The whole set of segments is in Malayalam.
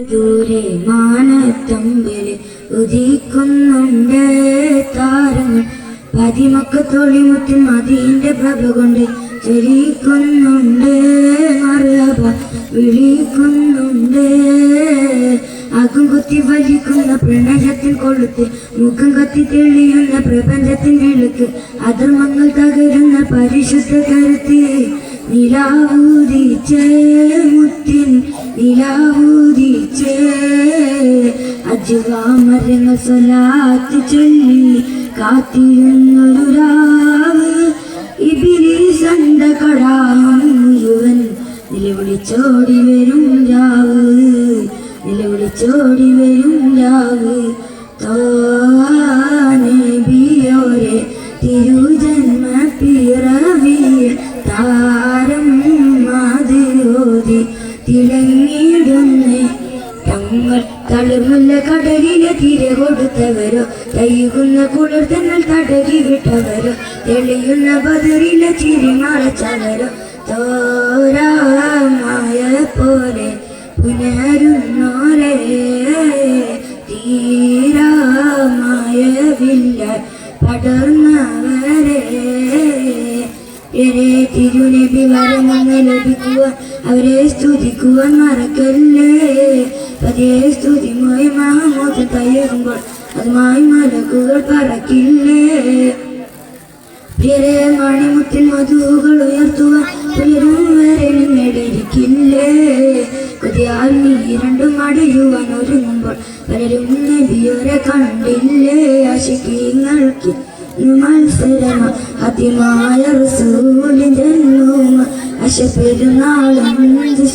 ദൂരെ മാനത്തമ്പിൽ ഉദിക്കുന്നുണ്ട് താരങ്ങൾ. പതിമക്ക തൊളിമുത്തിൽ മതിന്റെ പ്രഭ കൊണ്ട് ചൊരിക്കുന്നുണ്ട് മറുപ വിളിക്കുന്നുണ്ട്. അകം കുത്തി വലിക്കുന്ന പ്രണയത്തിൻ കൊളുത്ത് മുഖം കത്തി തെളിയുന്ന പ്രപഞ്ചത്തിൻ വിളക്ക് അധർമ്മങ്ങൾ തകരുന്ന പരിശുദ്ധ കരുത്ത് നിലാവൂതിച്ചേ നിലാവൂതിച്ചേ അജുവാമരങ്ങൾ സ്വലാത്ത് ചൊല്ലി കാത്തിരുന്നൊരു രാവ്. ഇബിലിസണ്ട കടാഹം മുഴുവൻ നിലവിളിച്ചോടി വരും രാവ്. നിലവിളിച്ചോടി വരും രാവ്. തോനബിയോരെ തിരുജന്മ പിറവിയ താരം തങ്ങൾ തളിർമുല്ല കടലിലെ തിര കൊടുത്തവരോ? തയ്യുന്ന കുളിർ തന്നൽ തടകി വിട്ടവരോ? തെളിയുന്ന ബദറിലെ ചിരി മറച്ചവരോ തോരാമായ പോലെ പുനരുന്നോരേ. തീരാമായ വില്ല പടർന്നവരേ തിരുനബി വരമെന്ന് ലഭിക്കുവാൻ അവരെ സ്തുതിക്കുവാൻ മറക്കല്ലേ? പതിയെ സ്തുതി മോയ മഹമൂത്ത് തയ്യുമ്പോൾ അതുമായി മലക്കുകൾ പറക്കില്ലേ? പ്രിയരെ മണിമുത്തിൽ മധുകൾ ഉയർത്തുക പുലരും വരെ നേടിയിരിക്കില്ലേ കൊതിയാൽ നീ രണ്ടും അടയുവാൻ ഒരുങ്ങുമ്പോൾ പലരും നബിയോരെ കണ്ടില്ലേ? അശിക്കീങ്ങൾക്ക് മത്സരമ. അതിമായ റസൂലിന്റെ നൂമ അശപെരുന്നാളും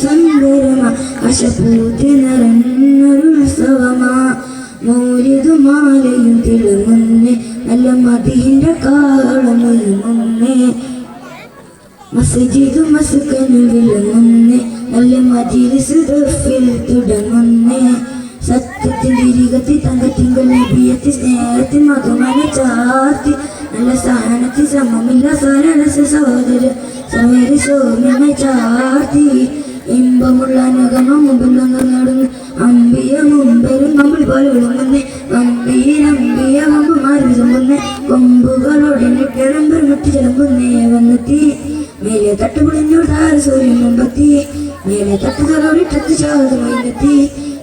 സുന്ദരമ അശപൂതി നിറഞ്ഞൊരുത്സവമാ മൗലിതുമാലയും തിളങ്ങുന്നേ നല്ല മതിന്റെ കാളമൊരുങ്ങുന്നേ. മസ്ജിദു മസ്കനു വിളങ്ങുന്നേ നല്ല മജിലിസ് ദഫിൽ തുടങ്ങുന്നേ. സത്യത്തിൽ തിരികത്തി തങ്കത്തിങ്കൾ നബിയത്തി സ്നേഹത്തിൽ മധുമന ചാർത്തി. നല്ല സഹനത്തിൽ സമമില്ല സരണസ സഹോദര സമരി സോമിനെ ചാർത്തി. ഇമ്പമുള്ള മുമ്പിൽ വന്ന് നടന്ന് അമ്പിയ നമ്മൾ പോലെ വിളങ്ങുന്നേ അമ്പിയ അമ്പിയ അമ്പുമാർ വിളങ്ങുന്നേ കൊമ്പുകളോടെ നിട്ടരമ്പർ ചിലമ്പുന്നേ മേലെ തട്ടുപൊളിഞ്ഞോട് താര സൂര്യൻ മേലെ തട്ടുകളോടിട്ടത്ത് ചാതുമെത്തി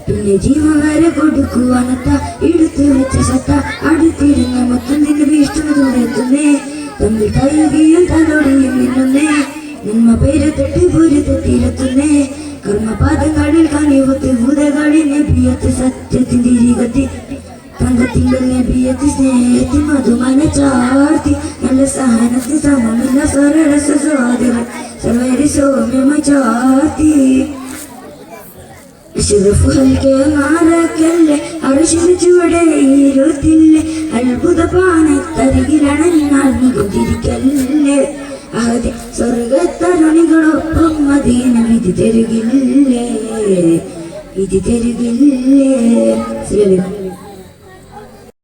പിന്നെ ജീവൻ വരെ കൊടുക്കുവാനത്ത എടുത്തു വെച്ച സത്ത അടുത്തിരുന്ന മൊത്തം നിന്റെ ഭീഷ്ടമതുണ്ടെത്തുന്നേ തമ്മിൽ തഴുകിയും തലോടിയും നിന്മ പേര് തെട്ടി പൂരി തെറ്റിയിലെത്തുന്നേ കർമ്മപാദങ്ങളിൽ കനിവത്ത് ഭൂതകളിൽ നബിയത്ത് സത്യത്തിന്റെ തിരികത്തി തങ്കത്തിങ്കൽ നബിയത്ത് സ്നേഹത്തിൽ മധുമന ചാർത്തി. നല്ല സഹനത്തിൽ സമമില്ല സരള സ്വാതികൾ സർവരി സൗമ്യമ ചാർത്തി. അഷ്റഫുകൾക്ക് മാറക്കല്ലേ? അർശിന് ചുവടെ ഇരുത്തില്ലേ? അത്ഭുത പാനത്തരികിലണഞ്ഞാൽ നികുതിരിക്കല്ലേ അതെ സ്വർഗത്തരുണികളൊപ്പം മദീന വിധി തരുകില്ലേ? വിധി തരുകില്ലേ?